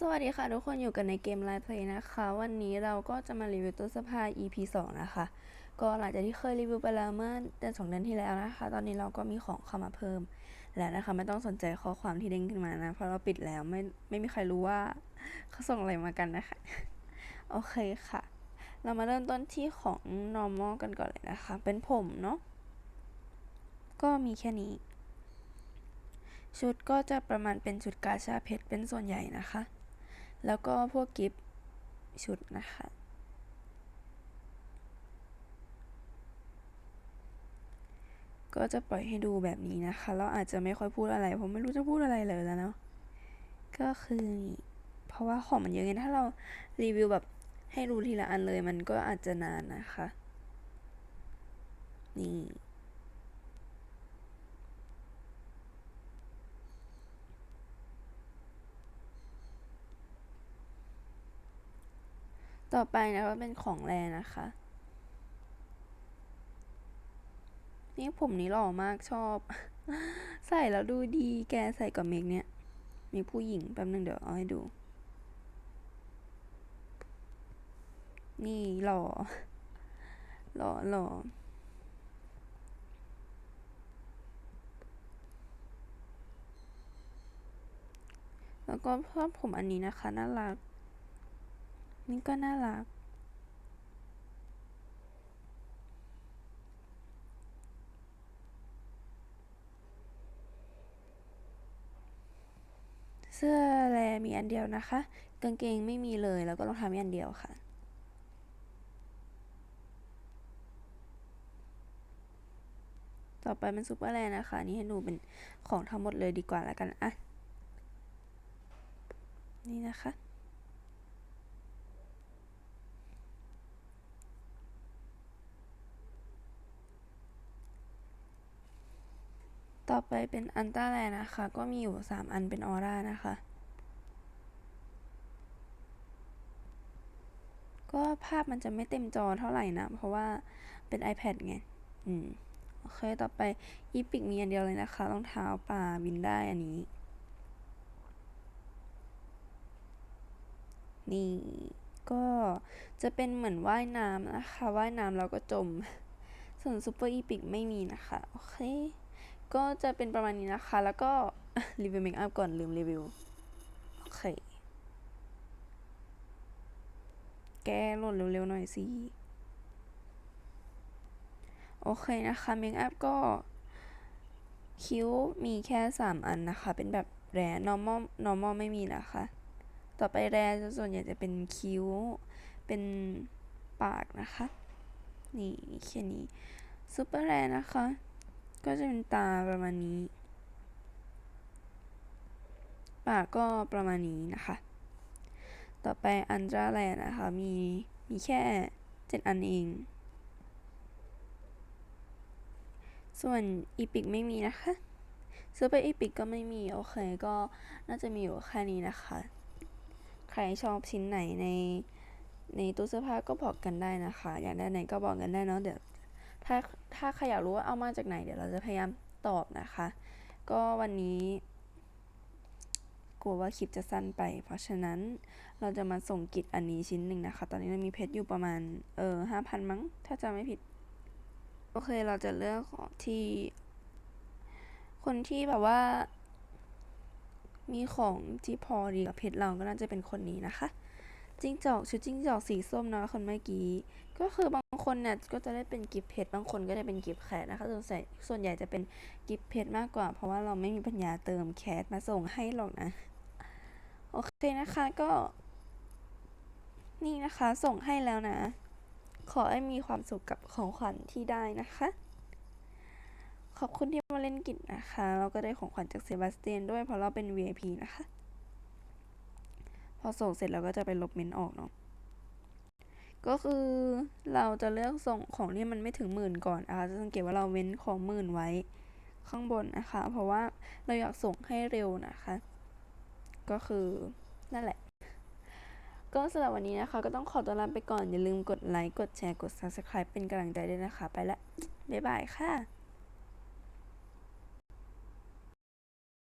สวัสดีค่ะทุกคนอยู่กันในเกม Live Play นะคะ วันนี้เราก็จะมารีวิวตู้เสื้อผ้า EP 2 นะคะ ก็หลังจากที่เคยรีวิวไปแล้วเมื่อเดือนสองเดือนที่แล้วนะคะ ตอนนี้เราก็มีของเข้ามาเพิ่ม แล้วนะคะ ไม่ต้องสนใจข้อความที่เด้งขึ้นมานะ เพราะเราปิดแล้วไม่ไม่มีใครรู้ว่าเขาส่งอะไรมากันนะคะ โอเคค่ะ เรามาเริ่มต้นที่ของ normal กันก่อนเลยนะคะ เป็นผมเนาะก็มีแค่นี้ ชุดก็จะประมาณเป็นชุดกาชาเพชรเป็นส่วนใหญ่นะคะ แล้วก็พวกกิฟต์ชุดนะคะ ก็จะปล่อยให้ดูแบบนี้นะคะเราอาจจะไม่ค่อยพูดอะไรเพราะไม่รู้จะพูดอะไรเลยแล้วเนาะก็คือ เพราะว่าของมันเยอะไงถ้าเรารีวิวแบบให้รู้ทีละอันเลยมันก็อาจจะนานนะคะ นี่ ต่อไปนะก็เป็นของแรนะคะ นี่ผมนี้หล่อมากชอบ ใส่แล้วดูดีแกใส่กับเมกเนี่ย มีผู้หญิงแป๊บนึงเดี๋ยวเอาให้ดู นี่หล่อ หล่อหล่อแล้วก็เพิ่มผมอันนี้นะคะน่ารัก นี่ก็น่ารัก เสื้อแลมีอันเดียวนะคะ กางเกงไม่มีเลยแล้วก็รองเท้ามีอันเดียวค่ะต่อไปเป็นซูเปอร์แลนะคะ นี่ให้ดูเป็นของทั้งหมดเลยดีกว่าแล้วกัน อะ นี่นะคะ ต่อไปเป็นอันต้าแลนะคะ ก็มีอยู่ 3 อันเป็นออร่านะคะ ก็ภาพมันจะไม่เต็มจอเท่าไหร่นะ เพราะว่าเป็น iPad ไง อืม โอเค ต่อไปอีพิกมีอันเดียวเลยนะคะ รองเท้าป่าบินได้อันนี้ นี่ก็จะเป็นเหมือนว่ายน้ำนะคะ ว่ายน้ำแล้วก็จม ส่วนซูเปอร์อีพิกไม่มีนะคะ โอเค ก็จะเป็นประมาณนี้นะคะ แล้วก็รีวิวเมคอัพก่อนลืมรีวิว โอเค แกโหลดเร็วๆหน่อยสิ โอเคนะคะเมคอัพก็ คิ้วมีแค่ 3 อันนะคะ เป็นแบบแร normal normal ไม่มีนะคะ ต่อไปแรส่วนใหญ่จะเป็นคิ้ว เป็นปากนะคะ นี่แค่นี้ซูเปอร์แรนะคะ ก็จะเป็นตาประมาณนี้ ปากก็ประมาณนี้นะคะ ต่อไปอันตราแลนะคะ มีมีแค่เจ็ดอันเอง ส่วนอีพิกไม่มีนะคะซูเปอร์อีพิกก็ไม่มี โอเค ก็น่าจะมีอยู่แค่นี้นะคะ ใครชอบชิ้นไหนในในตู้เสื้อผ้าก็บอกกันได้นะคะ อยากได้ไหนก็บอกกันได้เนาะเดี๋ยว ถ้าถ้าใครอยากรู้ว่าเอามาจากไหน เดี๋ยวเราจะพยายามตอบนะคะ ก็วันนี้กลัวว่าคลิปจะสั้นไป เพราะฉะนั้นเราจะมาส่งกิจอันนี้ชิ้นหนึ่งนะคะ ตอนนี้เรามีเพชรอยู่ประมาณเออห้าพันมั้ง ถ้าจำไม่ผิด โอเคเราจะเลือกของที่ คนที่แบบว่า มีของที่พอดีกับเพชรเราก็น่าจะเป็นคนนี้นะคะ จิ้งจอกชุดจิ้งจอกสีส้มนะคนเมื่อกี้ ก็คือบางคนเนี่ยก็จะได้เป็นกิฟเพชรบางคนก็ได้เป็นกิฟแคทนะคะส่วนใหญ่ส่วนใหญ่จะเป็นกิฟเพชรมากกว่า เพราะว่าเราไม่มีปัญญาเติมแคทมาส่งให้หรอกนะ โอเคนะคะก็ นี่นะคะส่งให้แล้วนะ ขอให้มีความสุขกับของขวัญที่ได้นะคะ ขอบคุณที่มาเล่นกิจนะคะ เราก็ได้ของขวัญจากเซบาสเตียนด้วยเพราะเราเป็น VIP นะคะ อส่งเสร็จเราก็จะไปลบเมนต์ออกเนาะก็คือเราจะเลือกส่งของที่มันไม่ถึงหมื่นก่อนนะคะจะสังเกตว่าเราเว้นของหมื่นไว้ข้างบนนะคะ เพราะว่าเราอยากส่งให้เร็วนะคะ ก็คือนั่นแหละ ก็สำหรับวันนี้นะคะ ก็ต้องขอตัวลาไปก่อนอย่าลืมกดไลค์กดแชร์กด subscribe เป็นกำลังใจด้วยนะคะ ไปละบ๊ายบายค่ะ